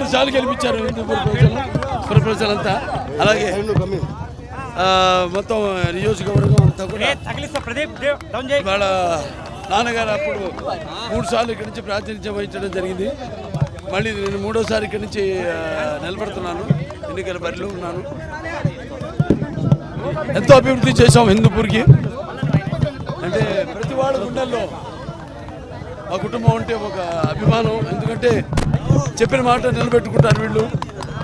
రెండు సార్లు గెలిపించారు హిందూపూర్ ప్రజలు. పుర ప్రజలంతా. అలాగే మొత్తం నియోజకవర్గం అంతా కూడా వాళ్ళ నాన్నగారు అప్పుడు మూడు సార్లు ఇక్కడి నుంచి ప్రాతినిధ్యం వహించడం జరిగింది. మళ్ళీ నేను మూడోసారి ఇక్కడి నుంచి నిలబడుతున్నాను. ఎన్నికల బరిలో ఉన్నాను. ఎంతో అభివృద్ధి చేశాం హిందూపూర్కి. అంటే ప్రతి వాళ్ళ గుండెల్లో ఆ కుటుంబం అంటే ఒక అభిమానం. ఎందుకంటే చెప్పిన మాట నిలబెట్టుకుంటారు వీళ్ళు.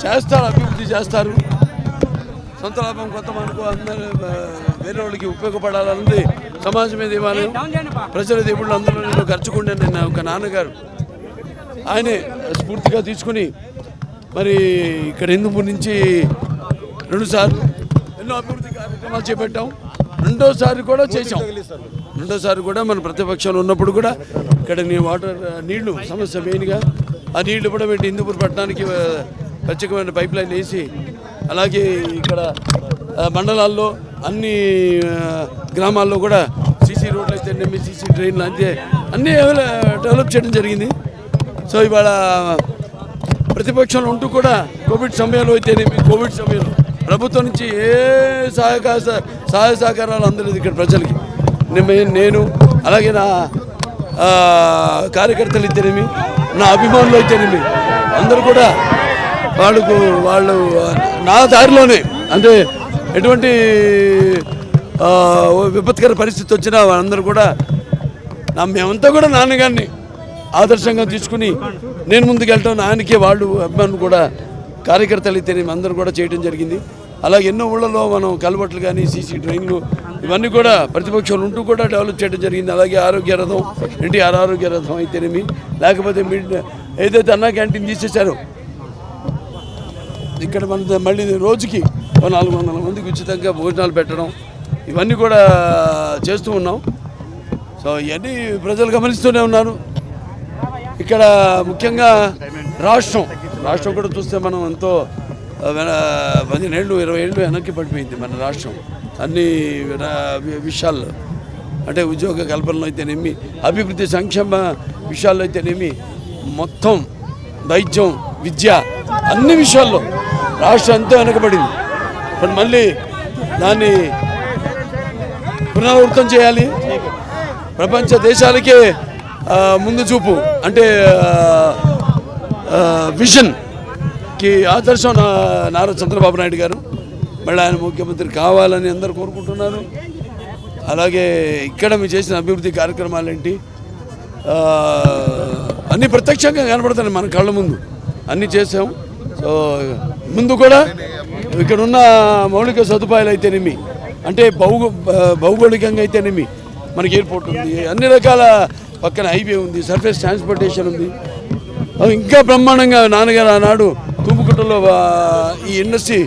చేస్తారు అభివృద్ధి చేస్తారు. సొంత లాభం కొంత మనకు అందరూ వేరే వాళ్ళకి ఉపయోగపడాలన్నది సమాజం మీద ఇవ్వాలి. ప్రజల దేవుళ్ళు అందరూ నేను ఖర్చుకుంటే నేను ఒక నాన్నగారు ఆయనే స్ఫూర్తిగా తీసుకుని మరి ఇక్కడ హిందూపూర్ నుంచి రెండుసార్లు ఎన్నో అభివృద్ధి కార్యక్రమాలు చేపట్టాం. రెండోసారి కూడా చేశాం. రెండోసారి కూడా మన ప్రతిపక్షంలో ఉన్నప్పుడు కూడా ఇక్కడ నీ వాటర్ నీళ్ళు సమస్య మెయిన్గా ఆ నీళ్ళు కూడా పెట్టి హిందూపూర్ పట్టణానికి ప్రత్యేకమైన పైప్ లైన్ వేసి అలాగే ఇక్కడ మండలాల్లో అన్ని గ్రామాల్లో కూడా సీసీ రోడ్లు అయితే నెమ్మి సీసీ ట్రైన్లు అంతే అన్నీ డెవలప్ చేయడం జరిగింది. సో ఇవాళ ప్రతిపక్షంలో ఉంటూ కూడా కోవిడ్ సమయంలో అయితేనేమి కోవిడ్ సమయంలో ప్రభుత్వం నుంచి ఏ సహకార సహాయ సహకారాలు అందలేదు ఇక్కడ ప్రజలకి. నేను- నేను అలాగే నా కార్యకర్తలు ఇద్దరేమి నా అభిమానులు అయితేనేమి? అందరూ కూడా వాళ్ళకు వాళ్ళు నా దారిలోనే. అంటే ఎటువంటి విపత్కర పరిస్థితి వచ్చినా వాళ్ళందరూ కూడా నా మేమంతా కూడా నాన్నగారిని ఆదర్శంగా తీసుకుని నేను ముందుకు వెళ్ళటం ఆయనకే వాళ్ళు అభిమానులు కూడా కార్యకర్తలు అయితే అందరూ కూడా చేయడం జరిగింది. అలాగే ఎన్నో ఊళ్ళలో మనం కలబట్లు కానీ సీసీ ట్రైన్లు ఇవన్నీ కూడా ప్రతిపక్షాలు ఉంటూ కూడా డెవలప్ చేయడం జరిగింది. అలాగే ఆరోగ్య రథం ఎన్టీఆర్ ఆరోగ్య రథం అయితేనేమి. లేకపోతే మీ ఏదైతే అన్నా క్యాంటీన్ తీసేశారో ఇక్కడ మన మళ్ళీ రోజుకి నాలుగు వందల మందికి ఉచితంగా భోజనాలు పెట్టడం ఇవన్నీ కూడా చేస్తూ ఉన్నాం. సో ఇవన్నీ ప్రజలు గమనిస్తూనే ఉన్నారు. ఇక్కడ ముఖ్యంగా రాష్ట్రం రాష్ట్రం కూడా చూస్తే మనం ఎంతో పదిహేనేళ్ళు ఇరవై ఏళ్ళు వెనక్కి పడిపోయింది మన రాష్ట్రం. అన్ని రా- విషయాల్లో. అంటే ఉద్యోగ కల్పనలో అయితేనేమి అభివృద్ధి సంక్షేమ విషయాల్లో అయితేనేమి మొత్తం వైద్యం విద్య అన్ని విషయాల్లో రాష్ట్రం ఎంతో వెనకబడింది. ఇప్పుడు మళ్ళీ దాన్ని పునరావృతం చేయాలి. ప్రపంచ దేశాలకే ముందు చూపు. అంటే విజన్. కి ఆదర్శం నా నారా చంద్రబాబు నాయుడు గారు. మళ్ళీ ఆయన ముఖ్యమంత్రి కావాలని అందరూ కోరుకుంటున్నారు. అలాగే ఇక్కడ మీరు చేసిన అభివృద్ధి కార్యక్రమాలు ఏంటి అన్నీ ప్రత్యక్షంగా కనబడుతున్నాయి మన కళ్ళ ముందు. అన్నీ చేసాం సో ముందు కూడా ఇక్కడ ఉన్న మౌలిక సదుపాయాలు అయితేనేమి? అంటే భౌగ భౌగోళికంగా అయితేనేమి? మనకి ఎయిర్పోర్ట్ ఉంది. అన్ని రకాల పక్కన హైవే ఉంది సర్ఫేస్ ట్రాన్స్పోర్టేషన్ ఉంది. ఇంకా బ్రహ్మాండంగా నాన్నగారు ఆనాడు తుమ్ముకుట్టలో ఈ ఇండస్ట్రీ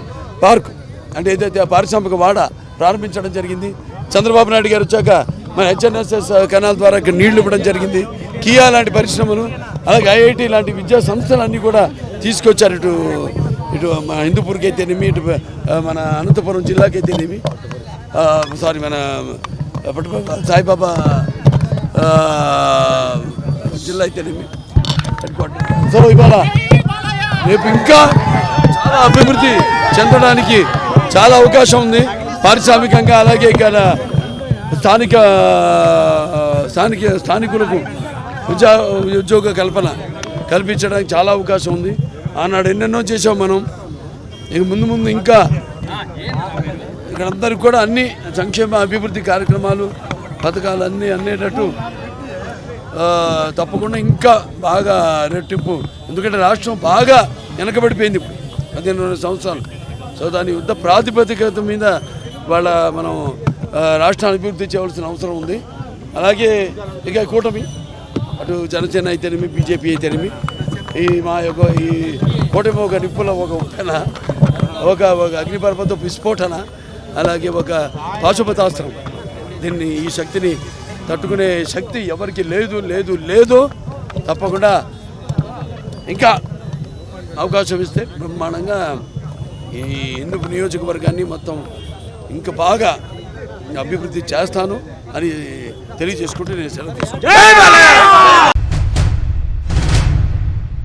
పార్క్ అంటే ఏదైతే పారిశ్రామిక వాడ ప్రారంభించడం జరిగింది చంద్రబాబు నాయుడు గారు వచ్చాక మన హెచ్ఎన్ఎస్ఎస్ కెనాల్ ద్వారా ఇక్కడ నీళ్ళు ఇవ్వడం జరిగింది. కియా లాంటి పరిశ్రమలు అలాగే ఐఐటి లాంటి విద్యా సంస్థలన్నీ కూడా తీసుకొచ్చారు ఇటు ఇటు మన హిందూపూర్కి అయితేనేమి ఇటు మన అనంతపురం జిల్లాకి అయితేనేమి. సారీ మన సాయిబాబా జిల్లా అయితేనేమి. Head quarter. సో ఇవాళ రేపు ఇంకా చాలా అభివృద్ధి చెందడానికి చాలా అవకాశం ఉంది. పారిశ్రామికంగా అలాగే ఇక్కడ స్థానిక స్థానిక స్థానికులకు ఉద్యోగ ఉద్యోగ కల్పన కల్పించడానికి చాలా అవకాశం ఉంది. ఆనాడు ఎన్నెన్నో చేసాం మనం. ఇక ముందు ముందు ఇంకా ఇక్కడందరికీ కూడా అన్ని సంక్షేమ అభివృద్ధి కార్యక్రమాలు పథకాలు అన్నీ అనేటట్టు తప్పకుండా ఇంకా బాగా రెట్టింపు. ఎందుకంటే రాష్ట్రం బాగా వెనకబడిపోయింది ఇప్పుడు పదిహేను రెండు సంవత్సరాలు. సో దాని యుద్ధ ప్రాతిపదికత మీద వాళ్ళ మనం రాష్ట్రాన్ని అభివృద్ధి చేయవలసిన అవసరం ఉంది. అలాగే ఇక కూటమి అటు జనసేన అయితేనేమి బీజేపీ అయితేనేమి ఈ మా యొక్క ఈ కూటమి ఒక నిప్పుల ఒక ఉప్పెన ఒక ఒక అగ్నిపర్వత విస్ఫోటన అలాగే ఒక పాశుపతాస్త్రం. దీన్ని ఈ శక్తిని తట్టుకునే శక్తి ఎవరికి లేదు లేదు లేదు. తప్పకుండా ఇంకా అవకాశం ఇస్తే బ్రహ్మాండంగా ఈ ఎందుకు నియోజకవర్గాన్ని మొత్తం ఇంకా బాగా అభివృద్ధి చేస్తాను అని తెలియజేసుకుంటూ నేను సెలవు తీసుకుంటాను